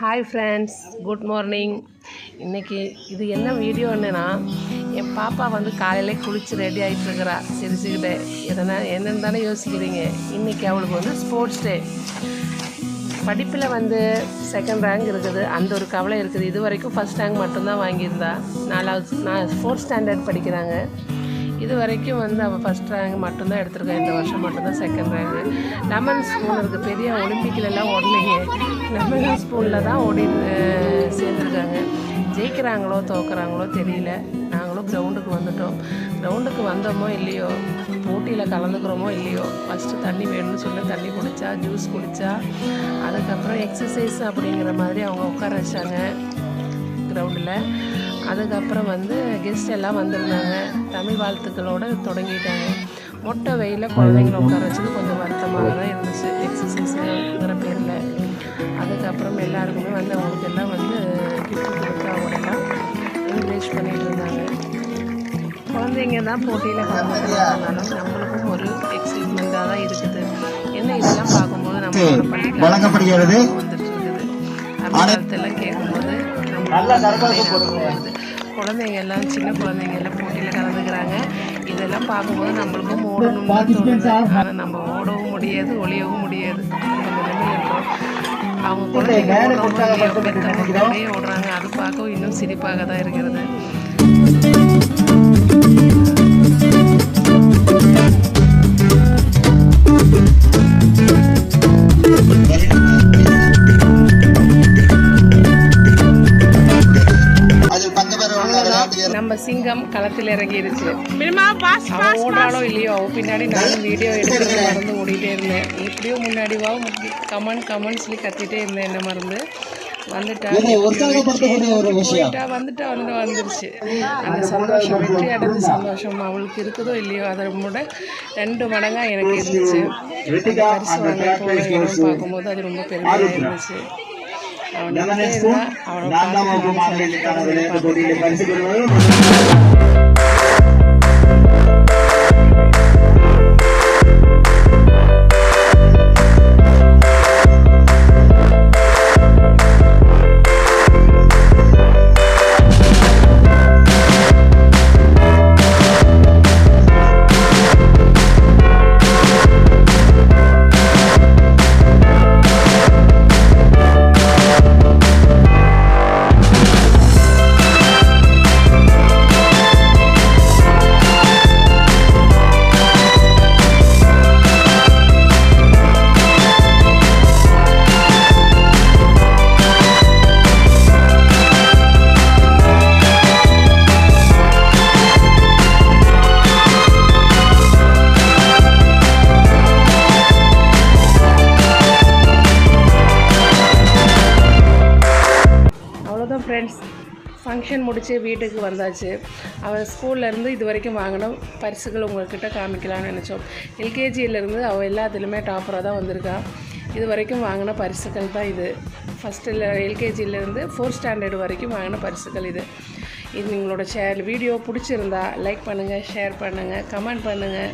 Hi friends good morning இன்றைக்கி இது என்ன வீடியோ என்னென்னா என் பாப்பா வந்து காலையிலே குளித்து ரெடி ஆகிட்டு இருக்கிறா சிரிச்சுக்கிட்டே. எதனா என்னென்னு தானே யோசிக்கிறீங்க. இன்றைக்கி அவளுக்கு வந்து ஸ்போர்ட்ஸ் டே படிப்பில் வந்து செகண்ட் ரேங்க் இருக்குது. அந்த ஒரு கவலை இருக்குது. இது வரைக்கும் ஃபஸ்ட் ரேங்க் மட்டும்தான் வாங்கியிருந்தா. நாலாவது நான் ஃபோர்த் ஸ்டாண்டர்ட் படிக்கிறாங்க. இது வரைக்கும் வந்து அவள் ஃபஸ்ட் ரேங்க் மட்டும்தான் எடுத்திருக்கா. இந்த வருஷம் மட்டும்தான் செகண்ட் ரேங்கு லெமன் ஸ்பூன் இருக்குது பெரிய ஒலிம்பிக்கிலலாம் ஓடலைங்க லெமன் ஸ்பூனில் தான் ஓடி சேர்ந்துருக்காங்க. ஜெயிக்கிறாங்களோ தோக்குறாங்களோ தெரியல. நாங்களும் கிரவுண்டுக்கு வந்துட்டோம். கிரவுண்டுக்கு வந்தோமோ இல்லையோ? போட்டியில் கலந்துக்கிறோமோ இல்லையோ? ஃபஸ்ட்டு தண்ணி வேணும்னு சொல்லி தண்ணி குடித்தா ஜூஸ் குடித்தா அதுக்கப்புறம் எக்ஸசைஸ் அப்படிங்கிற மாதிரி அவங்க உட்கார வச்சாங்க கிரவுண்டில் அதுக்கப்புறம் வந்து கெஸ்ட் எல்லாம் வந்திருந்தாங்க. தமிழ் வாழ்த்துக்களோடு தொடங்கிட்டாங்க. மொட்டை வெயிலில் குழந்தைங்கள உட்கார வச்சது கொஞ்சம் வருத்தமாக தான் இருந்துச்சு. எக்ஸசைஸுங்கிற பேரில். அதுக்கப்புறம் எல்லாருக்குமே வந்து அவங்களுக்கு எல்லாம் வந்து கிஃப்ட் கொடுத்து அவங்களெல்லாம் என்கரேஜ் பண்ணிகிட்டு இருந்தாங்க. குழந்தைங்க தான் போட்டியில் கலந்துக்கிறாலும் நம்மளுக்கும் ஒரு எக்ஸைட்மெண்ட்டாக தான் இருக்குது. என்ன இதெல்லாம் பார்க்கும்போது நம்மளோட வழங்கப்படுகிறது வந்துட்டு இருக்குது. அபிஷேகத்தெல்லாம் கேட்கும்போது நல்ல நம்ம கரகரப்பு போடுங்க. வருது குழந்தைங்க எல்லாம் சின்ன குழந்தைங்க எல்லாம் போட்டியில் கலந்துக்கிறாங்க. இதெல்லாம் பார்க்கும்போது நம்மளுக்கும் ஓடணும்னு தோணுது. ஆனால் நம்ம ஓடவும் முடியாது ஒளியவும் முடியாது. அவங்க குழந்தைங்க கூடயே ஓடுறாங்க. அது பார்க்கவும் இன்னும் சிரிப்பாக தான் இருக்கிறது. அதில் நம்ம சிங்கம் களத்தில் இறங்கிருச்சு. அவன் ஓடுறாளோ இல்லையோ அவ பின்னாடி நானும் வீடியோ எடுக்கிறது மறந்து ஓடிட்டே இருந்தேன். எப்படியோ முன்னாடி வா கமெண்ட் கமெண்ட் சொல்லி கத்திட்டே இருந்தேன் என்ன மறந்து. வந்துட்டா இதை உற்சாகப்படுத்தக்கூடிய ஒரு விஷயம். போயிட்டா வந்துட்டு வந்து வந்துருச்சு. அந்த சந்தோஷம் வெற்றி அடைஞ்ச சந்தோஷம் அவளுக்கு இருக்குதோ இல்லையோ அதை விட ரெண்டு மடங்கா எனக்கு இருந்துச்சு. பரிசு வாங்க போன இடம் பார்க்கும்போது அது ரொம்ப பெருமையாக இருந்துச்சு. அவன் நின்னுட்டே இருந்தா அவளை நான்காம் ஃபங்க்ஷன் முடித்து வீட்டுக்கு வந்தாச்சு. அவள் ஸ்கூல்லேருந்து இது வரைக்கும் வாங்கின பரிசுகள் உங்கள்கிட்ட காமிக்கலாம்னு நினச்சோம். எல்கேஜியிலேருந்து அவள் எல்லாத்துலேயுமே டாப்பராக தான் வந்திருக்கா. இது வரைக்கும் வாங்கின பரிசுகள் தான் இது. ஃபஸ்ட்டில் எல்கேஜியிலேருந்து ஃபோர்த் ஸ்டாண்டர்டு வரைக்கும் வாங்கின பரிசுகள் இது. இது உங்களோட ஷேர் வீடியோ பிடிச்சிருந்தா லைக் பண்ணுங்கள் ஷேர் பண்ணுங்கள் கமெண்ட் பண்ணுங்கள்